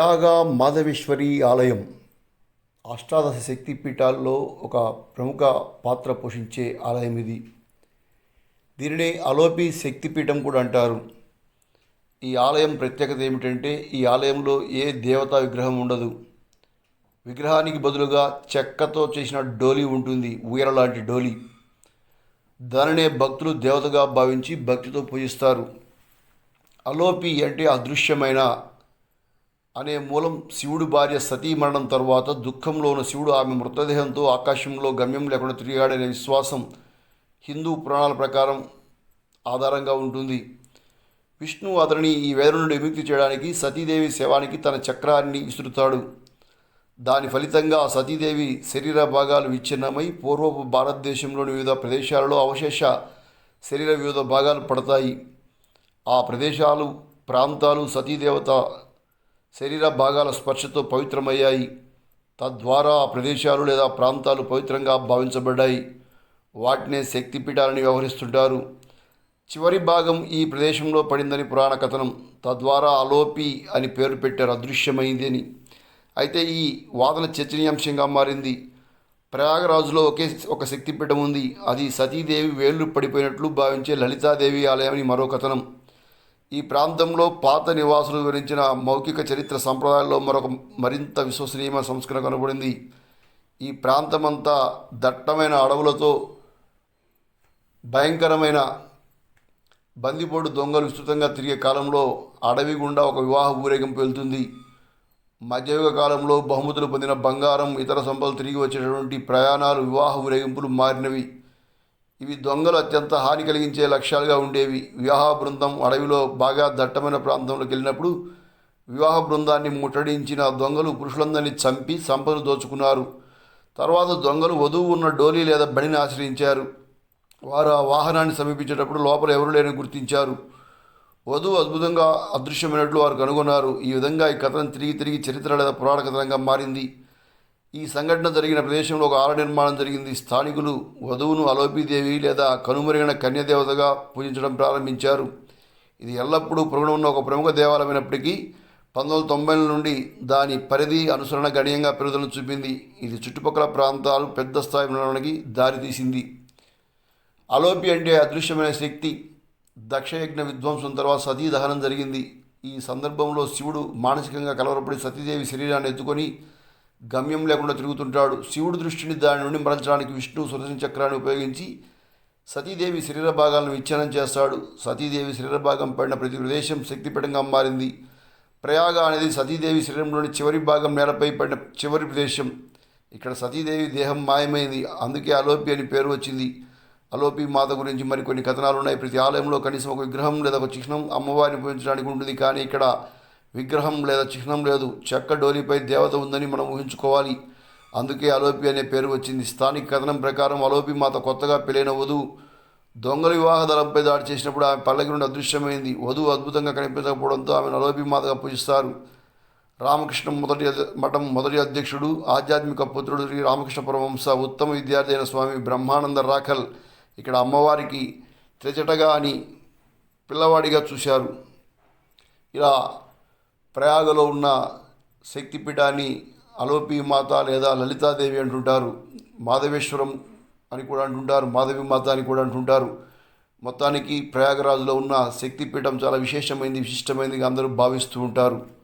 ప్రయాగ మాధవేశ్వరి ఆలయం అష్టాదశ శక్తి పీఠాల్లో ఒక ప్రముఖ పాత్ర పోషించే ఆలయం ఇది. దీనినే అలోపి శక్తిపీఠం కూడా అంటారు. ఈ ఆలయం ప్రత్యేకత ఏమిటంటే ఈ ఆలయంలో ఏ దేవతా విగ్రహం ఉండదు. విగ్రహానికి బదులుగా చెక్కతో చేసిన డోలి ఉంటుంది ఊయర లాంటి డోలి. దానినే భక్తులు దేవతగా భావించి భక్తితో పూజిస్తారు. అలోపి అంటే అదృశ్యమైన అనే మూలం శివుడు భార్య సతీ మరణం తర్వాత దుఃఖంలో ఉన్న శివుడు ఆమె మృతదేహంతో ఆకాశంలో గమ్యం లేకుండా తిరిగాడనే విశ్వాసం హిందూ పురాణాల ప్రకారం ఆధారంగా ఉంటుంది. విష్ణువు అతనిని ఈ వేదన నుండి విముక్తి చేయడానికి సతీదేవి శవానికి తన చక్రాన్ని విసురుతాడు. దాని ఫలితంగా ఆ సతీదేవి శరీర భాగాలు విచ్ఛిన్నమై పూర్వపు భారతదేశంలోని వివిధ ప్రదేశాలలో అవశేష శరీర వివిధ భాగాలు పడతాయి. ఆ ప్రదేశాలు ప్రాంతాలు సతీదేవత శరీర భాగాల స్పర్శతో పవిత్రమయ్యాయి. తద్వారా ఆ ప్రదేశాలు లేదా ప్రాంతాలు పవిత్రంగా భావించబడ్డాయి. వాటినే శక్తిపీఠాలని వ్యవహరిస్తుంటారు. చివరి భాగం ఈ ప్రదేశంలో పడిందని పురాణ కథనం. తద్వారా అలోపి అని పేరు పెట్టారు అదృశ్యమైంది అని అయితే ఈ వాదన చర్చనీయాంశంగా మారింది. ప్రయాగరాజులో ఒకే ఒక శక్తిపీఠం ఉంది. అది సతీదేవి వేళ్ళు పడిపోయినట్లు భావించే లలితాదేవి ఆలయం అని మరో కథనం. ఈ ప్రాంతంలో పాత నివాసులు వివరించిన మౌఖిక చరిత్ర సంప్రదాయాల్లో మరొక మరింత విశ్వసనీయమైన సంస్కరణ కనబడింది. ఈ ప్రాంతమంతా దట్టమైన అడవులతో భయంకరమైన బందిపోటు దొంగలు విస్తృతంగా తిరిగే కాలంలో అడవి గుండా ఒక వివాహ ఊరేగింపు వెళ్తుంది. మధ్యయుగ కాలంలో బహుమతులు పొందిన బంగారం ఇతర సంపదలు తిరిగి వచ్చేటటువంటి ప్రయాణాలు వివాహ ఊరేగింపులు మారినవి. ఇవి దొంగలు అత్యంత హాని కలిగించే లక్ష్యాలుగా ఉండేవి. వివాహ బృందం అడవిలో బాగా దట్టమైన ప్రాంతంలోకి వెళ్ళినప్పుడు వివాహ బృందాన్ని ముట్టడించిన దొంగలు పురుషులందరినీ చంపి సంపదలు దోచుకున్నారు. తర్వాత దొంగలు వధువు ఉన్న డోలీ లేదా బడిని ఆశ్రయించారు. వారు ఆ వాహనాన్ని సమీపించేటప్పుడు లోపల ఎవరు లేని గుర్తించారు. వధువు అద్భుతంగా అదృశ్యమైనట్లు వారు కనుగొన్నారు. ఈ విధంగా ఈ కథనం తిరిగి తిరిగి చరిత్ర లేదా పురాణ కథనంగా మారింది. ఈ సంఘటన జరిగిన ప్రదేశంలో ఒక ఆలయ నిర్మాణం జరిగింది. స్థానికులు వధువును అలోపీదేవి లేదా కనుమరిగిన కన్యదేవతగా పూజించడం ప్రారంభించారు. ఇది ఎల్లప్పుడూ ప్రగుణ ఉన్న ఒక ప్రముఖ దేవాలయమైనప్పటికీ పంతొమ్మిది వందల తొంభైల నుండి దాని పరిధి అనుసరణ గణనీయంగా పెరుగుదలను చూపింది. ఇది చుట్టుపక్కల ప్రాంతాలు పెద్ద స్థాయి ఉండడానికి దారితీసింది. అలోపి అంటే అదృశ్యమైన శక్తి. దక్షయజ్ఞ విధ్వంసం తర్వాత సతీ దహనం జరిగింది. ఈ సందర్భంలో శివుడు మానసికంగా కలవరపడి సతీదేవి శరీరాన్ని ఎత్తుకొని గమ్యం లేకుండా తిరుగుతుంటాడు. శివుడి దృష్టిని దాని నుండి మరల్చడానికి విష్ణువు సుదర్శన చక్రాన్ని ఉపయోగించి సతీదేవి శరీర భాగాలను విచ్ఛిన్నం చేస్తాడు. సతీదేవి శరీర భాగం పడిన ప్రతి ప్రదేశం శక్తిపీఠంగా మారింది. ప్రయాగ అనేది సతీదేవి శరీరంలోని చివరి భాగం నేలపై పడిన చివరి ప్రదేశం. ఇక్కడ సతీదేవి దేహం మాయమైంది. అందుకే అలోపి అని పేరు వచ్చింది. అలోపి మాత గురించి మరికొన్ని కథనాలు ఉన్నాయి ప్రతి ఆలయంలో కనీసం ఒక విగ్రహం లేదా ఒక చిహ్నం అమ్మవారిని పూజించడానికి ఉంటుంది. కానీ ఇక్కడ విగ్రహం లేదా చిహ్నం లేదు చెక్క డోలిపై దేవత ఉందని మనం ఊహించుకోవాలి. అందుకే అలోపి అనే పేరు వచ్చింది. స్థానిక కథనం ప్రకారం అలోపి మాత కొత్తగా పెళ్ళైన వధువు దొంగల వివాహ దళంపై దాడి చేసినప్పుడు ఆమె పల్లకి నుండి అదృశ్యమైంది. వధువు అద్భుతంగా కనిపించకపోవడంతో ఆమెను అలోపి మాతగా పూజిస్తారు. రామకృష్ణ మొదటి మఠం మొదటి అధ్యక్షుడు ఆధ్యాత్మిక పుత్రుడు శ్రీ రామకృష్ణ పరమహంస ఉత్తమ విద్యార్థి అయిన స్వామి బ్రహ్మానంద రాఖల్ ఇక్కడ అమ్మవారికి త్రిచటగా అని పిల్లవాడిగా చూశారు. ఇలా ప్రయాగలో ఉన్న శక్తిపీఠాన్ని అలోపి మాత లేదా లలితాదేవి అంటుంటారు. మాధవేశ్వరం అని కూడా అంటుంటారు. మాధవి మాత అని కూడా అంటుంటారు. మొత్తానికి ప్రయాగరాజులో ఉన్న శక్తిపీఠం చాలా విశేషమైంది విశిష్టమైనదిగా అందరూ భావిస్తూ ఉంటారు.